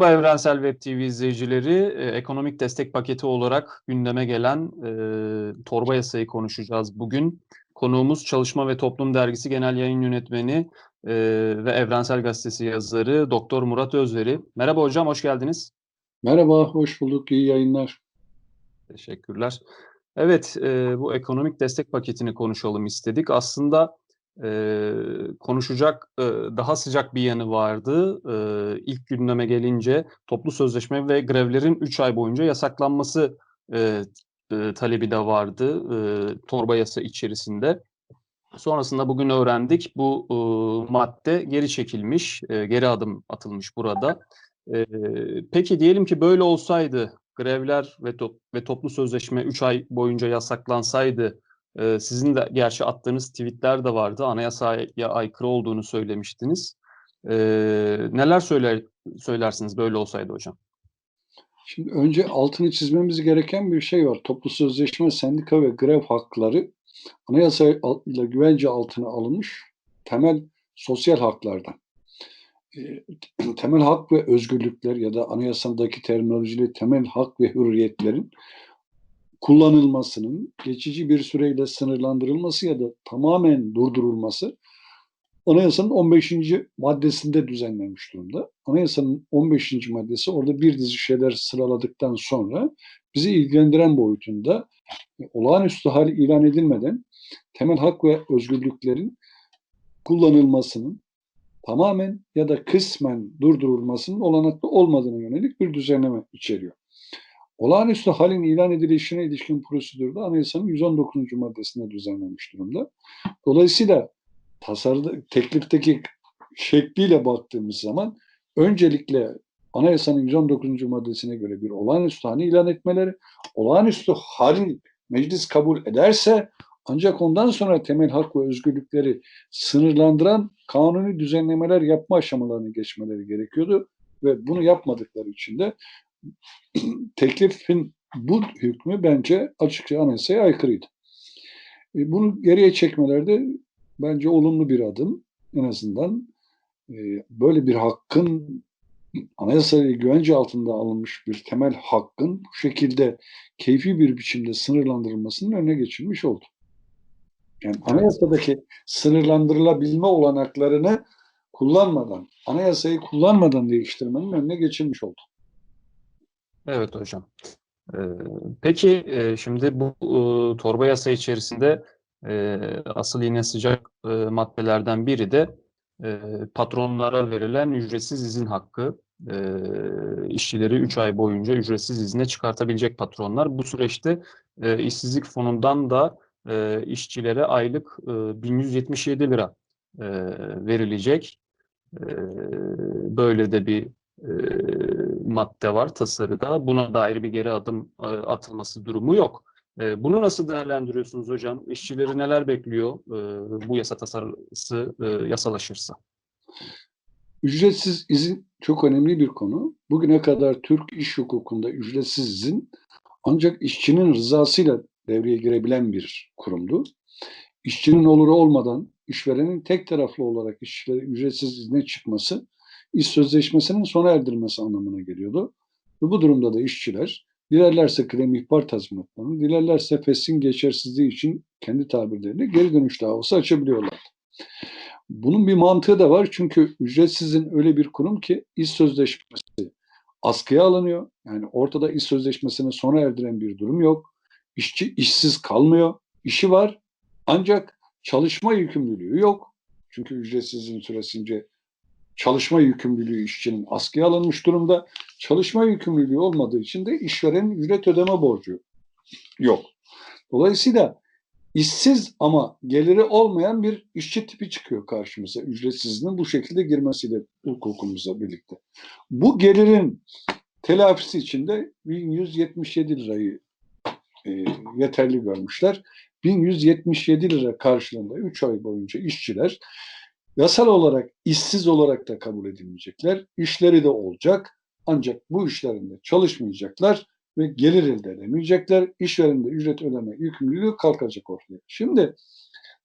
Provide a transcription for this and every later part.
Merhaba Evrensel Web TV izleyicileri. Ee, ekonomik destek paketi olarak gündeme gelen e, torba yasayı konuşacağız bugün. Konuğumuz Çalışma ve Toplum Dergisi Genel Yayın Yönetmeni e, ve Evrensel Gazetesi yazarı Doktor Murat Özveri. Merhaba hocam, hoş geldiniz. Merhaba, hoş bulduk. İyi yayınlar. Teşekkürler. Evet, e, bu ekonomik destek paketini konuşalım istedik. Aslında e, konuşacak e, daha sıcak bir yanı vardı. E, ilk gündeme gelince toplu sözleşme ve grevlerin 3 ay boyunca yasaklanması e, e, talebi de vardı e, torba yasa içerisinde. Sonrasında bugün öğrendik bu e, madde geri çekilmiş, e, geri adım atılmış burada. E, peki diyelim ki böyle olsaydı grevler ve, to ve toplu sözleşme 3 ay boyunca yasaklansaydı ee, sizin de gerçi attığınız tweetler de vardı. Anayasaya aykırı olduğunu söylemiştiniz. Ee, neler söyler söylersiniz böyle olsaydı hocam? Şimdi önce altını çizmemiz gereken bir şey var. Toplu sözleşme, sendika ve grev hakları anayasayla güvence altına alınmış temel sosyal haklardan. E, temel hak ve özgürlükler ya da anayasadaki terminolojiyle temel hak ve hürriyetlerin kullanılmasının geçici bir süreyle sınırlandırılması ya da tamamen durdurulması Anayasanın 15. maddesinde düzenlenmiş durumda. Anayasanın 15. maddesi orada bir dizi şeyler sıraladıktan sonra bizi ilgilendiren boyutunda olağanüstü hal ilan edilmeden temel hak ve özgürlüklerin kullanılmasının tamamen ya da kısmen durdurulmasının olanaklı olmadığına yönelik bir düzenleme içeriyor. Olağanüstü halin ilan edilişine ilişkin prosedürde anayasanın 119. maddesinde düzenlenmiş durumda. Dolayısıyla tasarıda, teklifteki şekliyle baktığımız zaman öncelikle anayasanın 119. maddesine göre bir olağanüstü hali ilan etmeleri, olağanüstü halin meclis kabul ederse ancak ondan sonra temel hak ve özgürlükleri sınırlandıran kanuni düzenlemeler yapma aşamalarını geçmeleri gerekiyordu ve bunu yapmadıkları için de teklifin bu hükmü bence açıkça anayasaya aykırıydı. E, bunu geriye çekmelerde bence olumlu bir adım. En azından e, böyle bir hakkın anayasayla güvence altında alınmış bir temel hakkın bu şekilde keyfi bir biçimde sınırlandırılmasının önüne geçilmiş oldu. Yani anayasadaki sınırlandırılabilme olanaklarını kullanmadan, anayasayı kullanmadan değiştirmenin önüne geçilmiş oldu. Evet hocam. Ee, peki e, şimdi bu e, torba yasa içerisinde e, asıl yine sıcak e, maddelerden biri de e, patronlara verilen ücretsiz izin hakkı. E, işçileri 3 ay boyunca ücretsiz izne çıkartabilecek patronlar. Bu süreçte e, işsizlik fonundan da e, işçilere aylık e, 1177 lira e, verilecek. E, böyle de bir e, madde var tasarıda. Buna dair bir geri adım e, atılması durumu yok. E, bunu nasıl değerlendiriyorsunuz hocam? İşçileri neler bekliyor e, bu yasa tasarısı e, yasalaşırsa? Ücretsiz izin çok önemli bir konu. Bugüne kadar Türk iş hukukunda ücretsiz izin ancak işçinin rızasıyla devreye girebilen bir kurumdu. İşçinin oluru olmadan işverenin tek taraflı olarak işçilere ücretsiz izne çıkması iş sözleşmesinin sona erdirilmesi anlamına geliyordu. Ve bu durumda da işçiler dilerlerse kıdem ihbar tazminatlarını, dilerlerse fesin geçersizliği için kendi tabirleriyle geri dönüş davası açabiliyorlar. Bunun bir mantığı da var çünkü ücretsizin öyle bir kurum ki iş sözleşmesi askıya alınıyor. Yani ortada iş sözleşmesini sona erdiren bir durum yok. İşçi işsiz kalmıyor. İşi var ancak çalışma yükümlülüğü yok. Çünkü ücretsizliğin süresince çalışma yükümlülüğü işçinin askıya alınmış durumda. Çalışma yükümlülüğü olmadığı için de işverenin ücret ödeme borcu yok. Dolayısıyla işsiz ama geliri olmayan bir işçi tipi çıkıyor karşımıza ücretsizliğin bu şekilde girmesiyle hukukumuzla birlikte. Bu gelirin telafisi için de 1177 lirayı e, yeterli görmüşler. 1177 lira karşılığında 3 ay boyunca işçiler Yasal olarak işsiz olarak da kabul edilmeyecekler. İşleri de olacak. Ancak bu işlerinde çalışmayacaklar ve gelir elde edemeyecekler. İşverende ücret ödeme yükümlülüğü kalkacak ortaya. Şimdi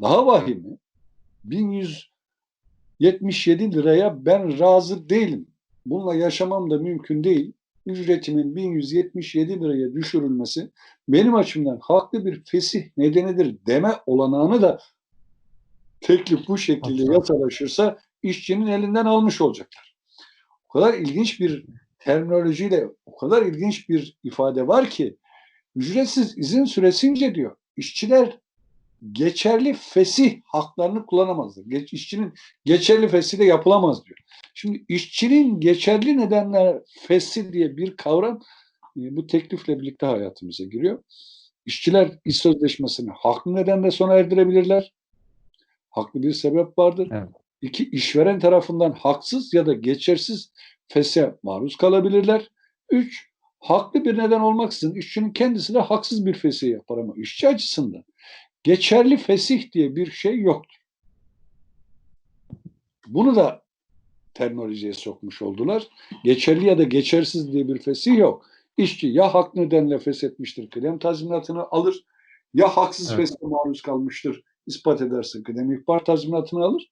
daha vahimi 1177 liraya ben razı değilim bununla yaşamam da mümkün değil. Ücretimin 1177 liraya düşürülmesi benim açımdan haklı bir fesih nedenidir deme olanağını da teklif bu şekilde yasalaşırsa işçinin elinden almış olacaklar. O kadar ilginç bir terminolojiyle o kadar ilginç bir ifade var ki ücretsiz izin süresince diyor işçiler geçerli fesih haklarını kullanamazlar. Geç, işçinin geçerli fesih de yapılamaz diyor. Şimdi işçinin geçerli nedenler fesih diye bir kavram e, bu teklifle birlikte hayatımıza giriyor. İşçiler iş sözleşmesini haklı nedenle sona erdirebilirler. Haklı bir sebep vardır. Evet. İki, işveren tarafından haksız ya da geçersiz feshe maruz kalabilirler. Üç, haklı bir neden olmaksızın işçinin kendisi de haksız bir fesih yapar ama işçi açısından geçerli fesih diye bir şey yoktur. Bunu da terminolojiye sokmuş oldular. Geçerli ya da geçersiz diye bir fesih yok. İşçi ya hak nedenle feshetmiştir, kıdem tazminatını alır ya haksız Evet. feshe maruz kalmıştır, ispat ederse kıdem ihbar tazminatını alır.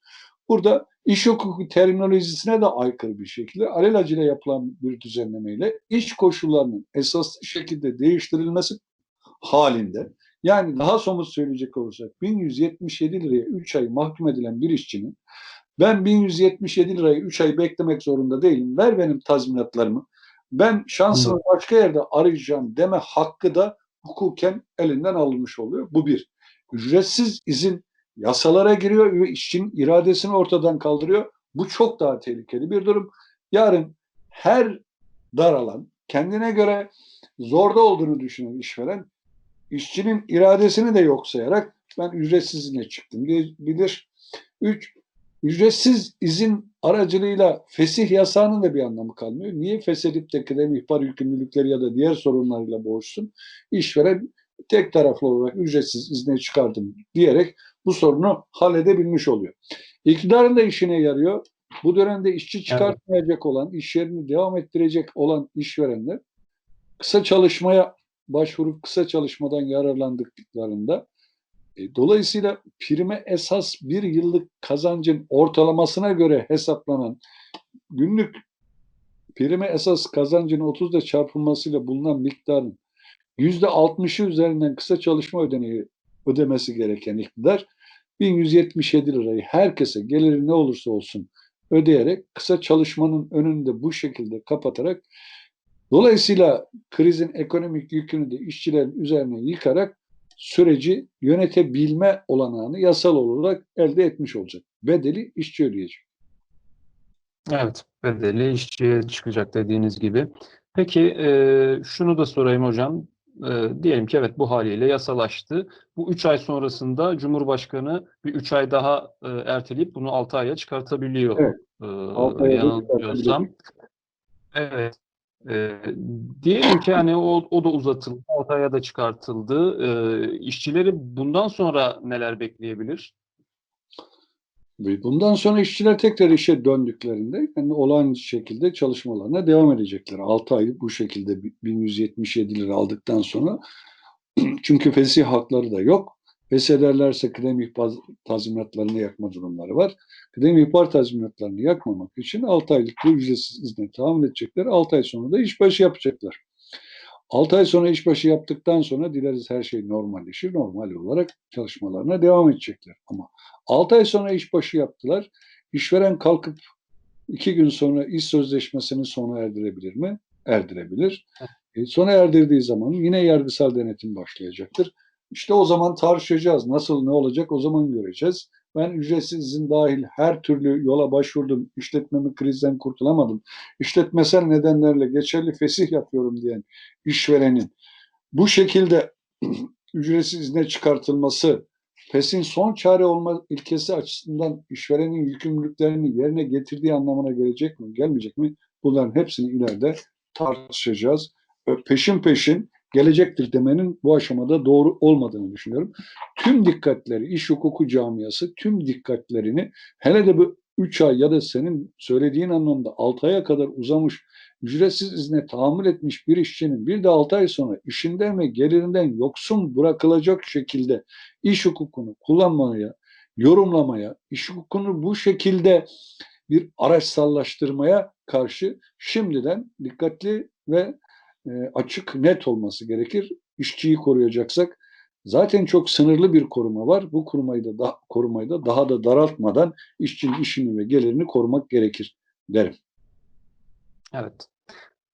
Burada iş hukuku terminolojisine de aykırı bir şekilde alelacele yapılan bir düzenlemeyle iş koşullarının esaslı şekilde değiştirilmesi halinde yani daha somut söyleyecek olursak 1177 liraya 3 ay mahkum edilen bir işçinin ben 1177 lirayı 3 ay beklemek zorunda değilim. Ver benim tazminatlarımı. Ben şansımı başka yerde arayacağım deme hakkı da hukuken elinden alınmış oluyor. Bu bir. Ücretsiz izin yasalara giriyor ve işçinin iradesini ortadan kaldırıyor. Bu çok daha tehlikeli bir durum. Yarın her dar alan kendine göre zorda olduğunu düşünen işveren işçinin iradesini de yok sayarak ben ücretsiz izine çıktım diyebilir. Üç, ücretsiz izin aracılığıyla fesih yasağının da bir anlamı kalmıyor. Niye feshedip de kıdem ihbar yükümlülükleri ya da diğer sorunlarıyla boğuşsun? İşveren tek taraflı olarak ücretsiz izne çıkardım diyerek bu sorunu halledebilmiş oluyor. İktidarın da işine yarıyor. Bu dönemde işçi çıkartmayacak olan, iş yerini devam ettirecek olan işverenler kısa çalışmaya başvurup kısa çalışmadan yararlandıklarında e, dolayısıyla prime esas bir yıllık kazancın ortalamasına göre hesaplanan günlük prime esas kazancın 30'da çarpılmasıyla bulunan miktarın %60'ı üzerinden kısa çalışma ödeneği ödemesi gereken iktidar 1177 lirayı herkese geliri ne olursa olsun ödeyerek kısa çalışmanın önünde bu şekilde kapatarak dolayısıyla krizin ekonomik yükünü de işçilerin üzerine yıkarak süreci yönetebilme olanağını yasal olarak elde etmiş olacak. Bedeli işçi ödeyecek. Evet, bedeli işçiye çıkacak dediğiniz gibi. Peki e, şunu da sorayım hocam. E, diyelim ki evet bu haliyle yasalaştı. Bu 3 ay sonrasında Cumhurbaşkanı bir 3 ay daha e, erteleyip bunu 6 aya çıkartabiliyor. Evet. E, Altı aya da yanılmıyorsam. Evet. E, diyelim ki hani o, o da uzatıldı, 6 aya da çıkartıldı. E, işçileri bundan sonra neler bekleyebilir? Bundan sonra işçiler tekrar işe döndüklerinde yani olağan şekilde çalışmalarına devam edecekler. 6 ay bu şekilde 1177 lira aldıktan sonra çünkü fesih hakları da yok. Feshederlerse kıdem ihbar tazminatlarını yakma durumları var. Kıdem ihbar tazminatlarını yakmamak için 6 aylık bu ücretsiz izne tahammül edecekler. 6 ay sonra da işbaşı yapacaklar. 6 ay sonra işbaşı yaptıktan sonra dileriz her şey normalleşir. Normal olarak çalışmalarına devam edecekler. Ama 6 ay sonra işbaşı yaptılar. İşveren kalkıp 2 gün sonra iş sözleşmesini sona erdirebilir mi? Erdirebilir. E, sona erdirdiği zaman yine yargısal denetim başlayacaktır. İşte o zaman tartışacağız. Nasıl ne olacak o zaman göreceğiz. Ben ücretsiz izin dahil her türlü yola başvurdum. İşletmemi krizden kurtulamadım. İşletmesel nedenlerle geçerli fesih yapıyorum diyen işverenin bu şekilde ücretsiz izne çıkartılması FES'in son çare olma ilkesi açısından işverenin yükümlülüklerini yerine getirdiği anlamına gelecek mi, gelmeyecek mi? Bunların hepsini ileride tartışacağız. Peşin peşin gelecektir demenin bu aşamada doğru olmadığını düşünüyorum. Tüm dikkatleri, iş hukuku camiası tüm dikkatlerini hele de bu 3 ay ya da senin söylediğin anlamda 6 aya kadar uzamış ücretsiz izne tahammül etmiş bir işçinin bir de 6 ay sonra işinden ve gelirinden yoksun bırakılacak şekilde iş hukukunu kullanmaya, yorumlamaya, iş hukukunu bu şekilde bir araçsallaştırmaya karşı şimdiden dikkatli ve açık, net olması gerekir. İşçiyi koruyacaksak zaten çok sınırlı bir koruma var. Bu korumayı da, da korumayı da daha da daraltmadan işçinin işini ve gelirini korumak gerekir derim. Evet.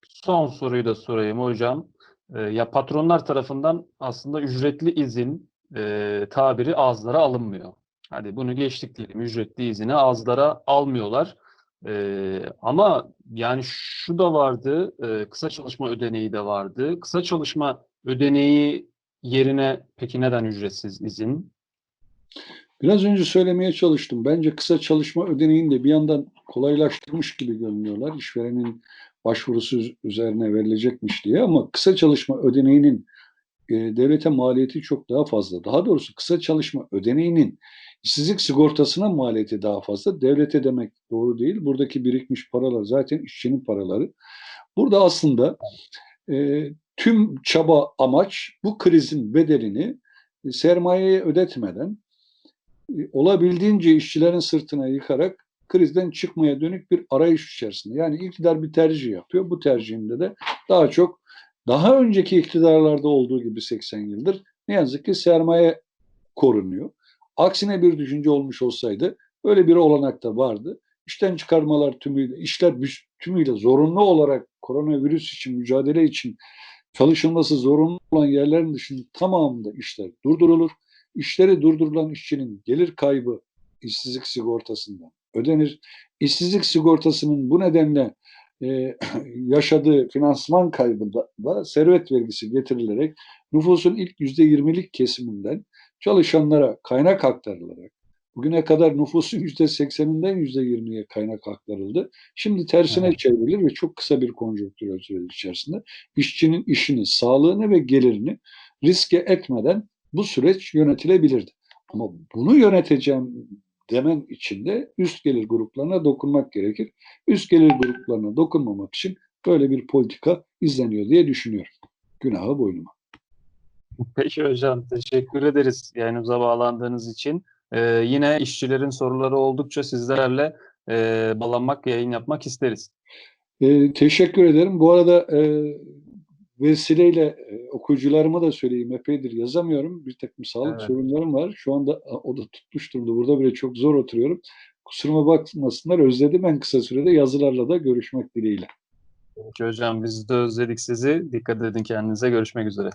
Son soruyu da sorayım hocam. Ee, ya patronlar tarafından aslında ücretli izin e, tabiri ağızlara alınmıyor. Hadi bunu geçtik diyelim. Ücretli izini ağızlara almıyorlar. Ee, ama yani şu da vardı, e, kısa çalışma ödeneği de vardı. Kısa çalışma ödeneği yerine peki neden ücretsiz izin? Biraz önce söylemeye çalıştım. Bence kısa çalışma ödeneğini de bir yandan kolaylaştırmış gibi görünüyorlar. İşverenin başvurusu üzerine verilecekmiş diye ama kısa çalışma ödeneğinin e, devlete maliyeti çok daha fazla. Daha doğrusu kısa çalışma ödeneğinin işsizlik sigortasına maliyeti daha fazla. Devlete demek doğru değil. Buradaki birikmiş paralar zaten işçinin paraları. Burada aslında e, tüm çaba amaç bu krizin bedelini e, sermayeye ödetmeden e, olabildiğince işçilerin sırtına yıkarak krizden çıkmaya dönük bir arayış içerisinde. Yani iktidar bir tercih yapıyor. Bu tercihinde de daha çok daha önceki iktidarlarda olduğu gibi 80 yıldır ne yazık ki sermaye korunuyor. Aksine bir düşünce olmuş olsaydı öyle bir olanak da vardı. İşten çıkarmalar tümüyle, işler tümüyle zorunlu olarak koronavirüs için, mücadele için çalışılması zorunlu olan yerlerin dışında tamamında işler durdurulur. İşleri durdurulan işçinin gelir kaybı işsizlik sigortasından ödenir. İşsizlik sigortasının bu nedenle e, yaşadığı finansman kaybında da servet vergisi getirilerek nüfusun ilk yüzde yirmilik kesiminden çalışanlara kaynak aktarılarak bugüne kadar nüfusun yüzde sekseninden yüzde yirmiye kaynak aktarıldı. Şimdi tersine evet. çevrilir ve çok kısa bir konjonktürel süre içerisinde işçinin işini, sağlığını ve gelirini riske etmeden bu süreç yönetilebilirdi. Ama bunu yöneteceğim demen için de üst gelir gruplarına dokunmak gerekir. Üst gelir gruplarına dokunmamak için böyle bir politika izleniyor diye düşünüyorum. Günahı boynuma. Peki hocam teşekkür ederiz yayınımıza bağlandığınız için. Ee, yine işçilerin soruları oldukça sizlerle e, bağlanmak, yayın yapmak isteriz. Ee, teşekkür ederim. Bu arada e, vesileyle e, okuyucularıma da söyleyeyim epeydir yazamıyorum. Bir takım sağlık evet. sorunlarım var. Şu anda o da tutmuş durumda. Burada bile çok zor oturuyorum. Kusuruma bakmasınlar. Özledim en kısa sürede yazılarla da görüşmek dileğiyle. Peki hocam biz de özledik sizi. Dikkat edin kendinize. Görüşmek üzere.